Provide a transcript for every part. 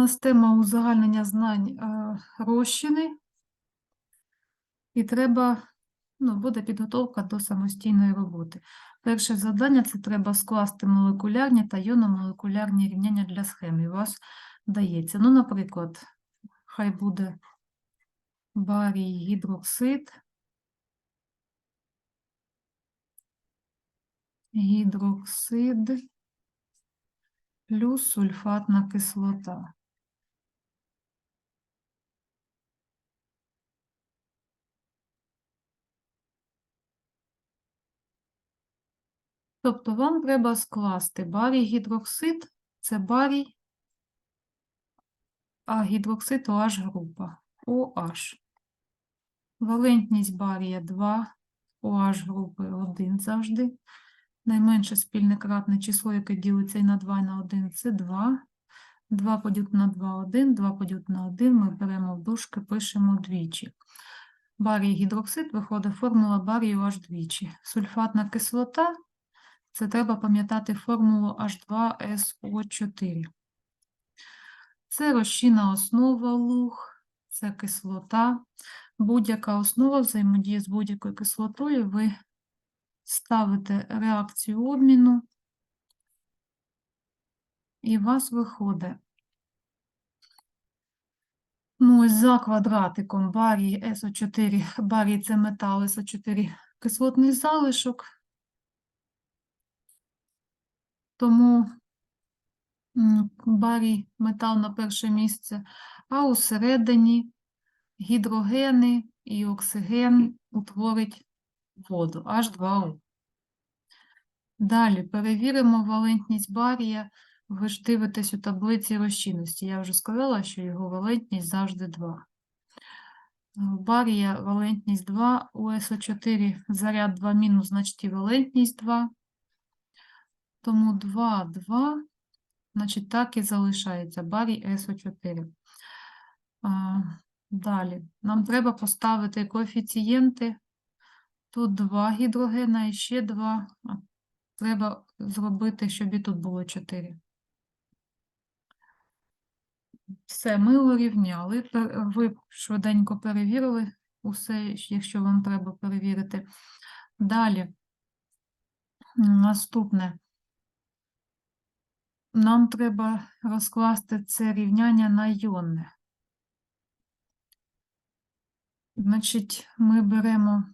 нас тема узагальнення знань е, розчини, і треба, ну, буде підготовка до самостійної роботи. Перше завдання це треба скласти молекулярні та йономолекулярні рівняння для схеми. У вас дається. Ну, наприклад, хай буде барій гідроксид, гідроксид плюс сульфатна кислота. Тобто вам треба скласти барій гідроксид, це барій, а гідроксид OH група OH. Валентність барія 2, OH групи 1 завжди. Найменше спільне кратне число, яке ділиться і на 2, і на 1, це 2. 2 поділити на 2 – 1, 2 поділити на 1 ми беремо в дужки, пишемо двічі. Барій гідроксид виходить формула барію аж двічі. Сульфатна кислота – це треба пам'ятати формулу H2SO4. Це розчинна основа луг, це кислота. Будь-яка основа взаємодіє з будь-якою кислотою, ви ставите реакцію обміну, і у вас виходить. Ну, ось за квадратиком барій СО4, барій це метал, СО4 кислотний залишок. Тому барій метал на перше місце, а усередині гідрогени і оксиген утворить воду H2O. Далі перевіримо валентність барія. Ви ж дивитесь у таблиці розчинності. Я вже сказала, що його валентність завжди 2. У барія валентність 2, у СО4 заряд 2 мінус, значить і валентність 2. Тому 2, 2, значить так і залишається барій СО4. А, Далі, нам треба поставити коефіцієнти. Тут 2 гідрогена і ще 2. Треба зробити, щоб і тут було 4. Все, ми урівняли. Ви швиденько перевірили усе, якщо вам треба перевірити. Далі, наступне. Нам треба розкласти це рівняння на йонне. Значить, ми беремо,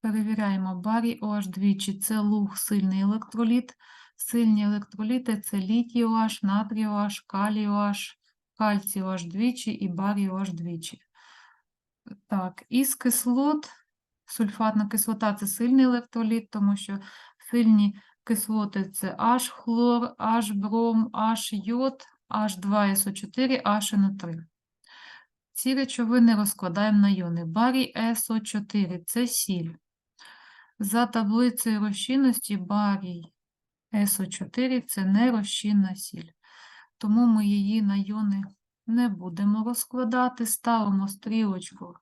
перевіряємо барій OH двічі. Це луг сильний електроліт. Сильні електроліти це літій OH, натрій OH, калій OH, кальцій OH двічі і барій OH двічі. Так, із кислот, сульфатна кислота це сильний електроліт, тому що сильні кислоти це H хлор, H бром, H йод, H2SO4, HNO3. Ці речовини розкладаємо на йони. Барій СО4 це сіль. За таблицею розчинності барій СО4 це нерозчинна сіль. Тому ми її на йони не будемо розкладати, ставимо стрілочку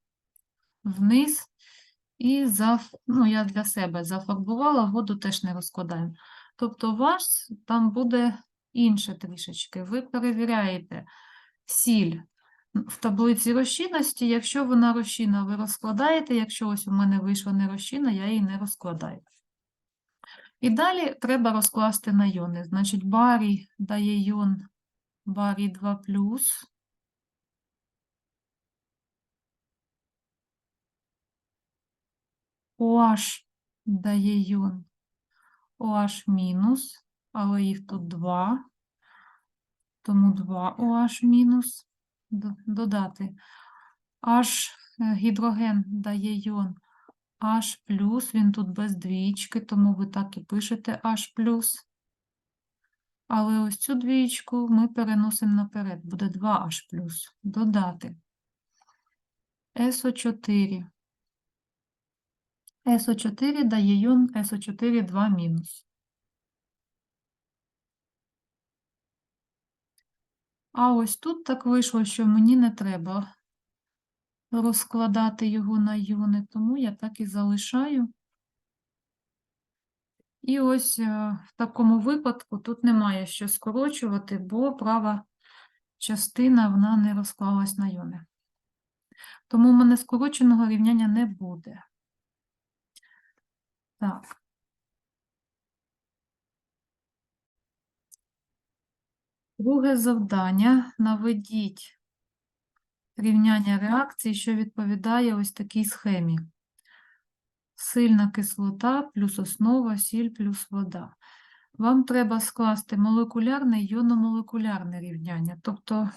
вниз і за, ну, я для себе зафарбувала, воду теж не розкладаємо. Тобто у вас там буде інше трішечки. Ви перевіряєте сіль в таблиці розчинності. Якщо вона розчинна, ви розкладаєте. Якщо ось у мене вийшла не розчинна, я її не розкладаю. І далі треба розкласти на йони. Значить, барій дає йон барій 2 OH дає йон OH мінус, але їх тут 2, тому 2 OH мінус додати. H е, гідроген дає йон H+, він тут без двічки, тому ви так і пишете H+. Але ось цю двічку ми переносимо наперед, буде 2H+. Додати. СО4. СО4 дає йон СО4 2 мінус. А ось тут так вийшло, що мені не треба розкладати його на йони, тому я так і залишаю. І ось е, в такому випадку тут немає що скорочувати, бо права частина вона не розклалась на йони. Тому в мене скороченого рівняння не буде. Так. Друге завдання. Наведіть рівняння реакції, що відповідає ось такій схемі. Сильна кислота плюс основа, сіль плюс вода. Вам треба скласти молекулярне і йономолекулярне рівняння. Тобто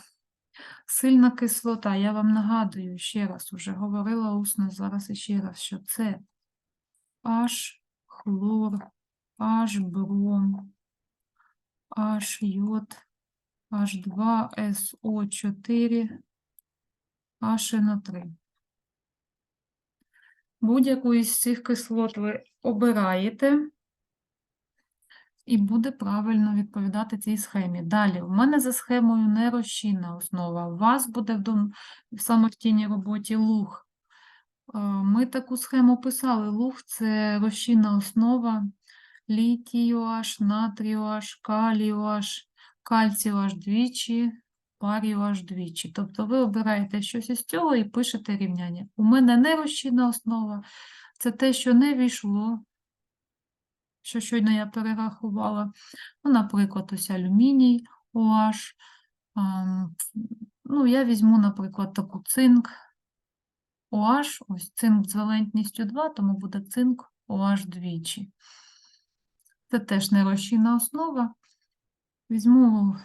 сильна кислота, я вам нагадую ще раз, уже говорила усно зараз іще раз, що це H хлор, H бром, H йод, H2SO4, HNO3. Будь-яку із цих кислот ви обираєте, і буде правильно відповідати цій схемі. Далі, у мене за схемою не розчинна основа. У вас буде в самостійній роботі луг. Е, Ми таку схему писали. Луг – це розчинна основа літій OH, натрій OH, калій OH, кальцій OH двічі, парій OH двічі. Тобто ви обираєте щось із цього і пишете рівняння. У мене не розчинна основа, це те, що не війшло, що щойно я перерахувала. Ну, наприклад, ось алюміній OH. Ну, я візьму, наприклад, таку цинк OH, ось цинк з валентністю 2, тому буде цинк OH двічі. Це теж нерозчинна основа. Візьму,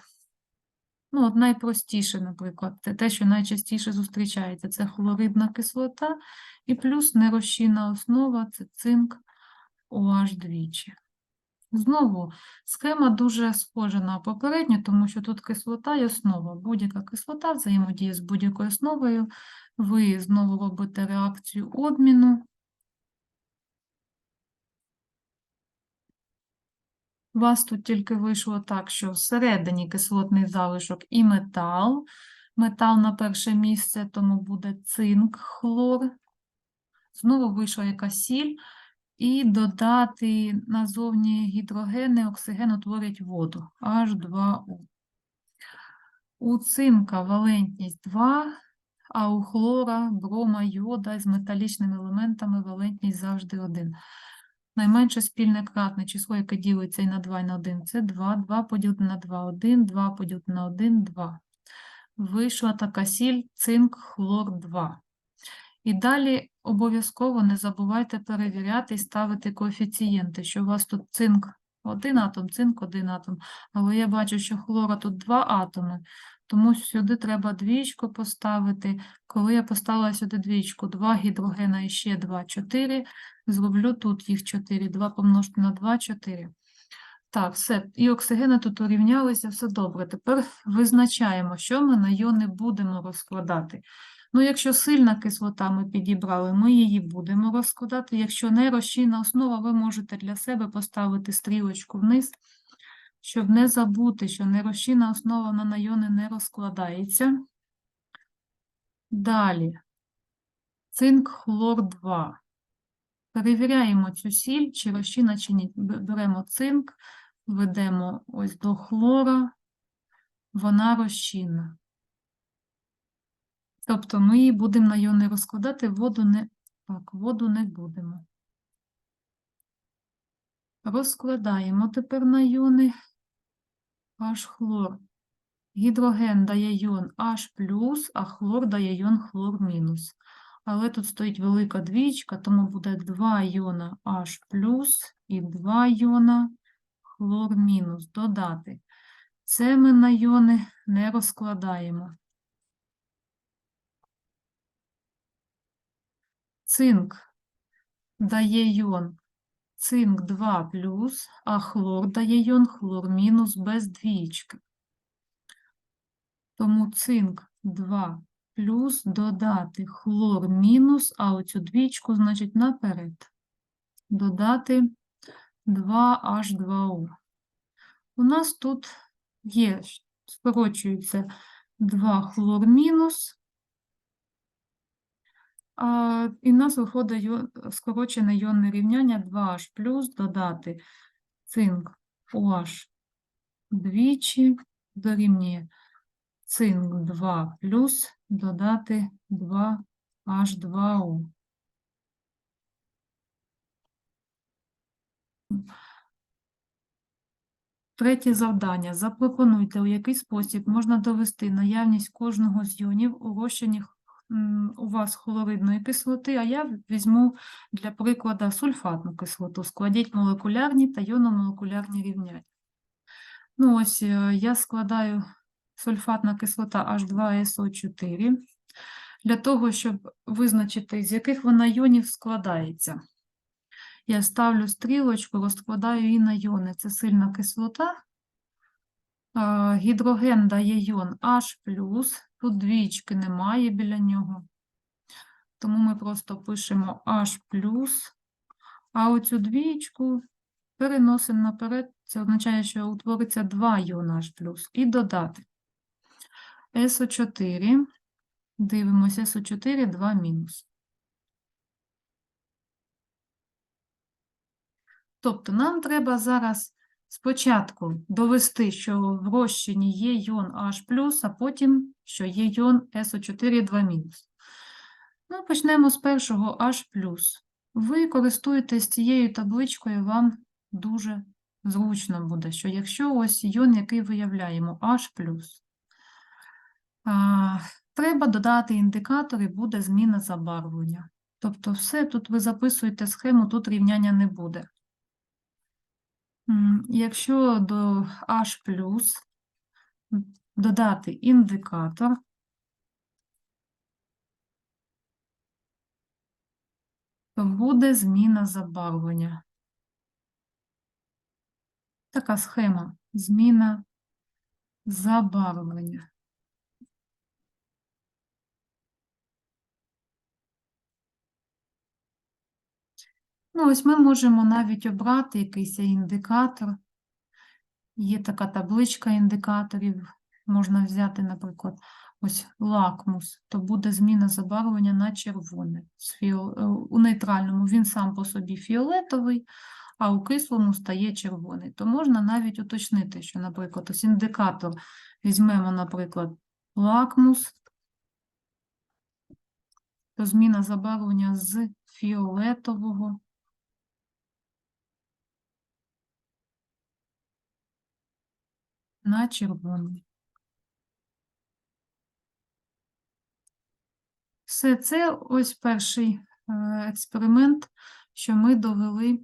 ну, от найпростіше, наприклад, це те, що найчастіше зустрічається, це хлоридна кислота, і плюс нерозчинна основа це цинк OH двічі. Знову, схема дуже схожа на попередню, тому що тут кислота і основа. Будь-яка кислота взаємодіє з будь-якою основою. Ви знову робите реакцію обміну. У вас тут тільки вийшло так, що всередині кислотний залишок і метал. Метал на перше місце, тому буде цинк, хлор. Знову вийшла якась сіль. І додати назовні гідрогени, оксиген утворять воду H2O. У цинка валентність 2, а у хлора, брома, йода з металічними елементами валентність завжди 1. Найменше спільне кратне число, яке ділиться і на 2, і на 1, це 2. 2 поділити на 2, 1, 2 поділити на 1, 2. Вийшла така сіль, цинк, хлор 2. І далі обов'язково не забувайте перевіряти і ставити коефіцієнти, що у вас тут цинк один атом, цинк один атом. Але я бачу, що хлора тут два атоми, тому сюди треба двічку поставити. Коли я поставила сюди двічку, два гідрогена і ще два, чотири, зроблю тут їх чотири, два помножити на два, чотири. Так, все, і оксигени тут урівнялися, все добре. Тепер визначаємо, що ми на йони будемо розкладати. Ну, якщо сильна кислота ми підібрали, ми її будемо розкладати. Якщо не розчинна основа, ви можете для себе поставити стрілочку вниз, щоб не забути, що нерозчинна основа на найони не розкладається. Далі. Цинк хлор 2. Перевіряємо цю сіль, чи розчинна, чи ні. Беремо цинк, ведемо ось до хлора, вона розчинна. Тобто ми будемо на йони розкладати, воду не, так, воду не будемо. Розкладаємо тепер на йони H хлор. Гідроген дає йон H+, а хлор дає йон хлор мінус. Але тут стоїть велика двічка, тому буде 2 йона H+, і 2 йона хлор мінус. Додати. Це ми на йони не розкладаємо. Цинк дає йон цинк 2 а хлор дає йон хлор мінус без двічки. Тому цинк 2 плюс додати хлор мінус, а оцю двічку, значить, наперед. Додати 2H2O. У нас тут є, скорочується 2 хлор мінус, а, і в нас виходить скорочене йонне рівняння 2H плюс додати цинк OH двічі дорівнює цинк 2 плюс додати 2H2O. Третє завдання. Запропонуйте, у який спосіб можна довести наявність кожного з йонів у розчині у вас хлоридної кислоти, а я візьму для прикладу сульфатну кислоту. Складіть молекулярні та йономолекулярні рівняння. Ну ось е, я складаю сульфатна кислота H2SO4 для того, щоб визначити, з яких вона йонів складається. Я ставлю стрілочку, розкладаю її на йони. Це сильна кислота. Гідроген дає йон H+, тут двічки немає біля нього. Тому ми просто пишемо H+, а оцю двічку переносимо наперед. Це означає, що утвориться два йона H+. І додати. СО4. Дивимося, СО4, 2 мінус. Тобто нам треба зараз спочатку довести, що в розчині є йон H+, а потім, що є йон СО4, 2. Ну, почнемо з першого H+. Ви користуєтесь цією табличкою, вам дуже зручно буде, що якщо ось йон, який виявляємо, H+, а, треба додати індикатор і буде зміна забарвлення. Тобто все, тут ви записуєте схему, тут рівняння не буде. Якщо до H+, додати індикатор, то буде зміна забарвлення. Така схема. Зміна забарвлення. Ну, ось ми можемо навіть обрати якийсь індикатор. Є така табличка індикаторів. Можна взяти, наприклад, ось лакмус, то буде зміна забарвлення на червоне. Е, У нейтральному він сам по собі фіолетовий, а у кислому стає червоний. То можна навіть уточнити, що, наприклад, ось індикатор візьмемо, наприклад, лакмус, то зміна забарвлення з фіолетового на червоний. Все це ось перший е, експеримент, що ми довели,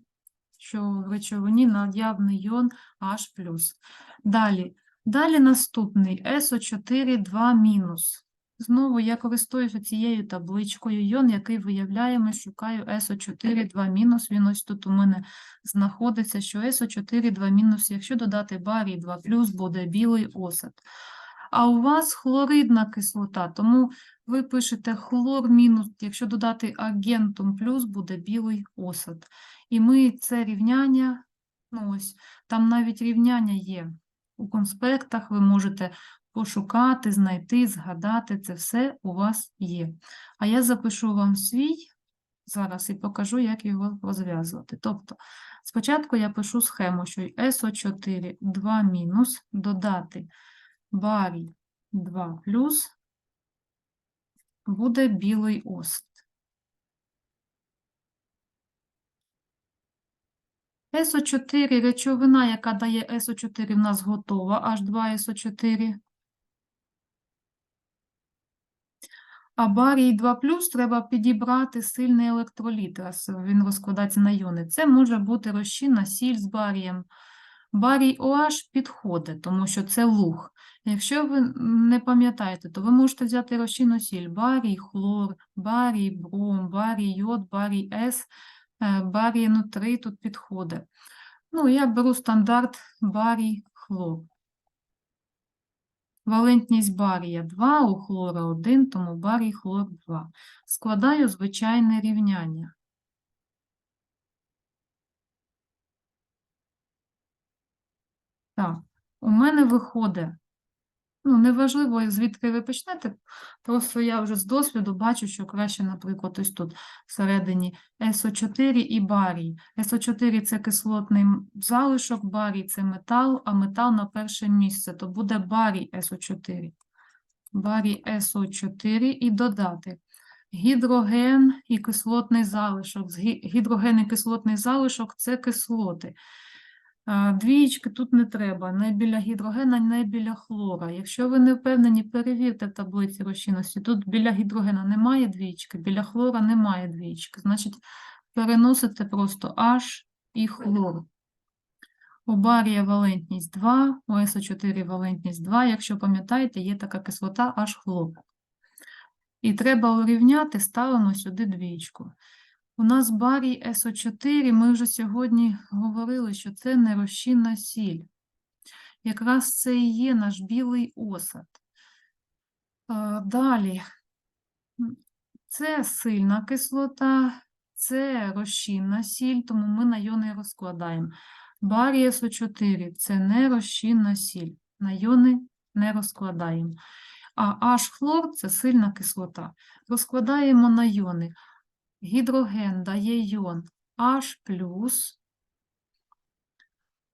що в речовині наявний йон H+. Далі, далі наступний SO4 2 мінус. Знову я користуюся цією табличкою. Йон, який виявляємо, шукаю SO4 2 мінус. Він ось тут у мене знаходиться, що SO4 2 мінус, якщо додати барій 2 плюс, буде білий осад. А у вас хлоридна кислота, тому ви пишете хлор мінус, якщо додати агентум плюс, буде білий осад. І ми це рівняння, ну ось, там навіть рівняння є. У конспектах ви можете пошукати, знайти, згадати, це все у вас є. А я запишу вам свій зараз і покажу, як його розв'язувати. Тобто, спочатку я пишу схему, що СО4 2 мінус, додати барій 2 плюс, буде білий осад. СО4 речовина, яка дає СО4, в нас готова, H2SO4. А барій 2 треба підібрати сильний електроліт, раз він розкладається на йони. Це може бути розчинна сіль з барієм. Барій OH підходить, тому що це луг. Якщо ви не пам'ятаєте, то ви можете взяти розчинну сіль барій, хлор, барій, бром, барій, йод, барій С, е, барій нутрий тут підходить. Ну, я беру стандарт барій, хлор. Валентність барія 2, у хлора 1, тому барій хлор 2. Складаю звичайне рівняння. Так, у мене виходить, ну, неважливо, звідки ви почнете, просто я вже з досвіду бачу, що краще, наприклад, ось тут всередині СО4 і барій. СО4 – це кислотний залишок, барій – це метал, а метал на перше місце, то буде барій СО4. барій СО4 і додати гідроген і кислотний залишок. Гідроген і кислотний залишок – це кислоти. Двієчки тут не треба, не біля гідрогена, не біля хлора. Якщо ви не впевнені, перевірте в таблиці розчинності. Тут біля гідрогена немає двічки, біля хлора немає двічки. Значить, переносите просто H і хлор. У барія валентність 2, у СО4 валентність 2. Якщо пам'ятаєте, є така кислота H-хлор. І треба урівняти, ставимо сюди двічку. У нас барій СО4, ми вже сьогодні говорили, що це нерозчинна сіль. Якраз це і є наш білий осад. Далі. Це сильна кислота, це розчинна сіль, тому ми на йони розкладаємо. Барій СО4 – це нерозчинна сіль, на йони не розкладаємо. А H-хлор – це сильна кислота. Розкладаємо на йони. Гідроген дає йон H+,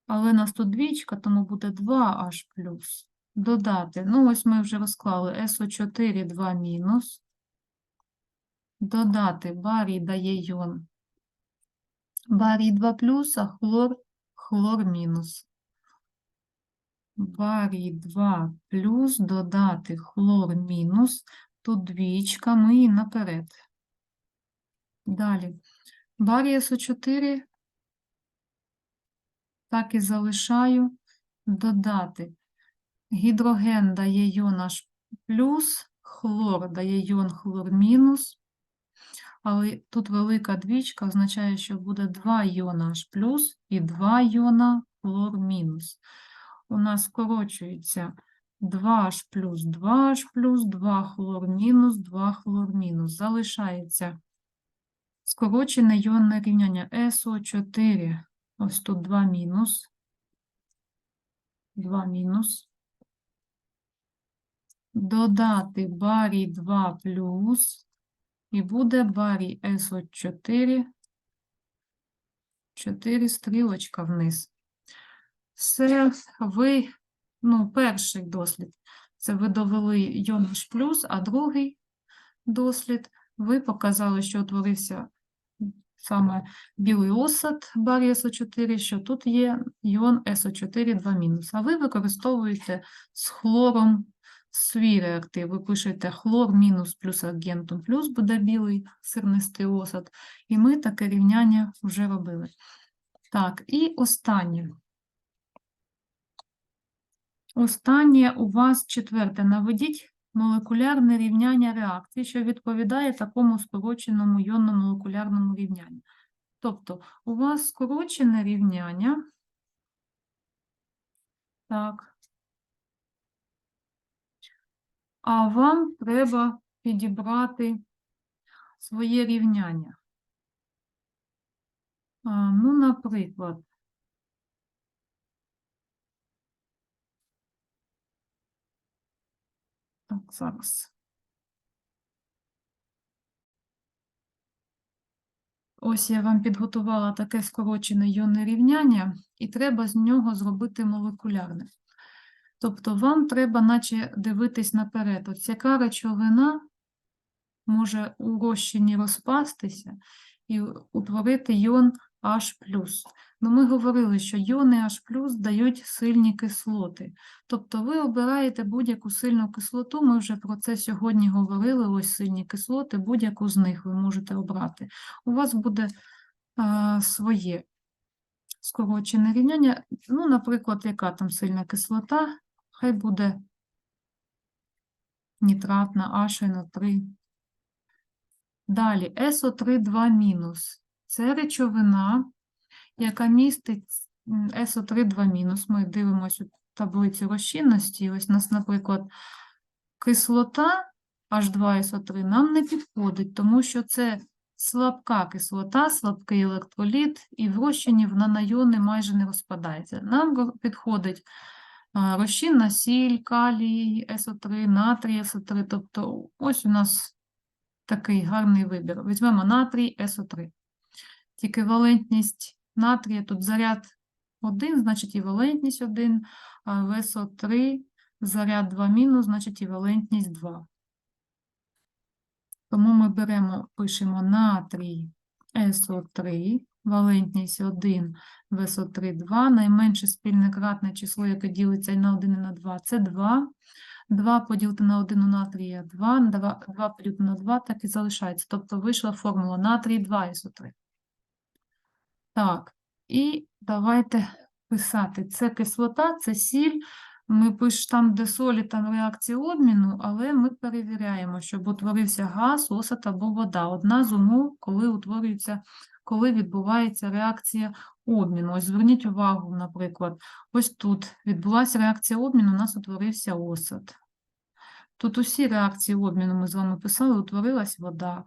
але нас тут двічка, тому буде 2H+. Додати, ну ось ми вже розклали СО4 2 мінус. Додати барій дає йон. Барій 2 плюс, а хлор, хлор мінус. Барій 2 плюс, додати хлор мінус. Тут двічка, ми її наперед. Далі. Барій СО4 так і залишаю. Додати. Гідроген дає йон H плюс, хлор дає йон хлор мінус. Але тут велика двічка означає, що буде 2 йона H плюс і 2 йона хлор мінус. У нас скорочується 2H плюс 2H плюс, 2 хлор мінус, 2 хлор мінус. Залишається скорочене йонне рівняння СО4. Ось тут 2 мінус. 2 мінус. Додати барій 2 плюс. І буде барій СО4. 4 стрілочка вниз. Це ви, ну, перший дослід. Це ви довели йон H+, а другий дослід ви показали, що утворився саме білий осад барій СО4, що тут є іон СО4 2 мінус. А ви використовуєте з хлором свій реактив. Ви пишете хлор мінус плюс аргентум плюс буде білий сирнистий осад. І ми таке рівняння вже робили. Так, і останнє. Останнє у вас четверте. Наведіть молекулярне рівняння реакції, що відповідає такому скороченому йонно-молекулярному рівнянню. Тобто, у вас скорочене рівняння. Так. А вам треба підібрати своє рівняння. Ну, наприклад, так, зараз. Ось я вам підготувала таке скорочене йонне рівняння, і треба з нього зробити молекулярне. Тобто вам треба наче дивитись наперед. Ось яка речовина може у розчині розпастися і утворити йон H+. Ну, ми говорили, що йони H+, дають сильні кислоти. Тобто ви обираєте будь-яку сильну кислоту, ми вже про це сьогодні говорили, ось сильні кислоти, будь-яку з них ви можете обрати. У вас буде а, своє скорочене рівняння. Ну, наприклад, яка там сильна кислота, хай буде нітратна HNO3. Далі СО3 2 мінус. Це речовина, яка містить СО3 2 мінус. Ми дивимося таблицю розчинності. Ось у нас, наприклад, кислота H2SO3 нам не підходить, тому що це слабка кислота, слабкий електроліт, і в розчині вона на йони майже не розпадається. Нам підходить розчинна сіль, калій, СО3, натрій СО3. Тобто ось у нас такий гарний вибір. Візьмемо натрій СО3. Тільки валентність натрія, тут заряд 1, значить і валентність 1, а в СО3 заряд 2 мінус, значить і валентність 2. Тому ми беремо, пишемо натрій СО3, валентність 1, ВСО3 2, найменше спільне кратне число, яке ділиться на 1 і на 2, це 2. 2 поділити на 1 у натрія 2, 2, 2 поділити на 2, так і залишається. Тобто вийшла формула натрій 2 СО3. Так, і давайте писати. Це кислота, це сіль. Ми пишемо там, де солі, там реакція обміну, але ми перевіряємо, щоб утворився газ, осад або вода. Одна з умов, коли утворюється, коли відбувається реакція обміну. Ось зверніть увагу, наприклад, ось тут відбулася реакція обміну, у нас утворився осад. Тут усі реакції обміну ми з вами писали, утворилась вода.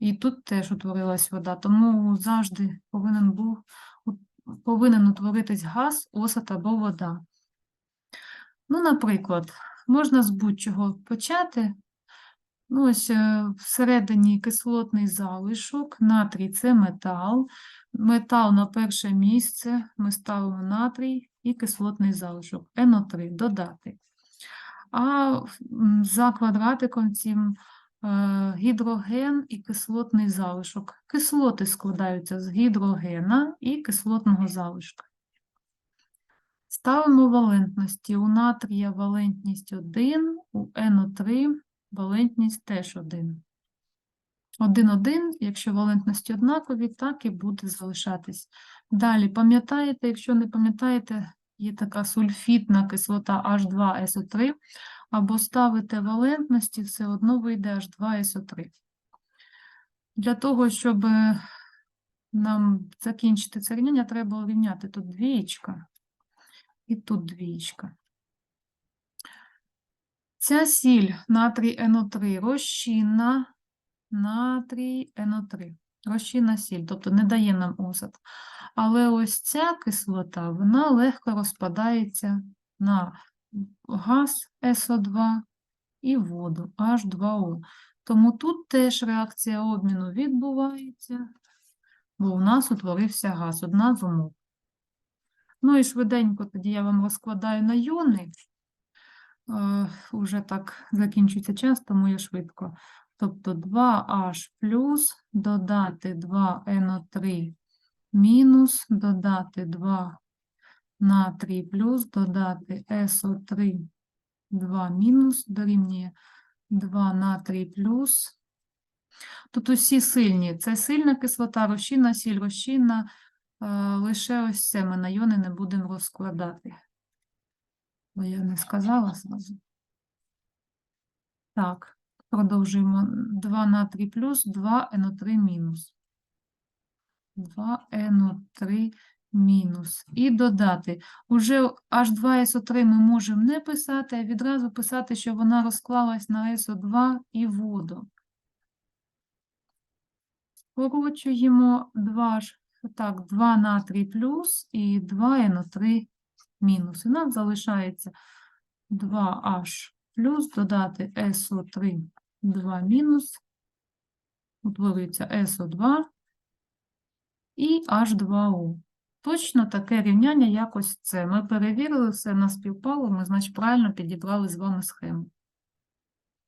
І тут теж утворилась вода, тому завжди повинен був повинен утворитись газ, осад або вода. Ну, наприклад, можна з будь-чого почати. Ну, ось е, всередині кислотний залишок, натрій це метал. Метал на перше місце ми ставимо натрій і кислотний залишок НО3 додати. А за квадратиком цим гідроген і кислотний залишок. Кислоти складаються з гідрогена і кислотного залишка. Ставимо валентності. У натрія валентність 1, у НО3 валентність теж 1. 1,1, якщо валентності однакові, так і буде залишатись. Далі, пам'ятаєте, якщо не пам'ятаєте, є така сульфітна кислота H2SO3, або ставите валентності, все одно вийде H2SO3. Для того, щоб е, нам закінчити це рівняння, треба урівняти тут двієчка і тут двієчка. Ця сіль натрій НО3 розчинна, натрій НО3, розчинна сіль, тобто не дає нам осад. Але ось ця кислота, вона легко розпадається на газ СО2 і воду H2O. Тому тут теж реакція обміну відбувається, бо у нас утворився газ, одна з умов. Ну і швиденько тоді я вам розкладаю на йони. Е, Уже так закінчується час, тому я швидко. Тобто 2H плюс додати 2NO3 мінус, додати 2 натрій плюс, додати СО3 2 мінус, дорівнює 2 натрій плюс. Тут усі сильні. Це сильна кислота, розчинна, сіль, розчинна. Е, Лише ось це ми на йони не будемо розкладати. Бо я не сказала зразу. Так, продовжуємо. 2 натрій плюс, 2 НО3 мінус. 2 НО3 мінус. І додати. Уже H2SO3 ми можемо не писати, а відразу писати, що вона розклалась на SO2 і воду. Скорочуємо 2 ж, так, 2 натрій плюс і 2 НО3 мінус. І нам залишається 2H плюс додати SO3 2 мінус. Утворюється SO2 і H2O. Точно таке рівняння якось це. Ми перевірили все на співпало, ми, значить, правильно підібрали з вами схему.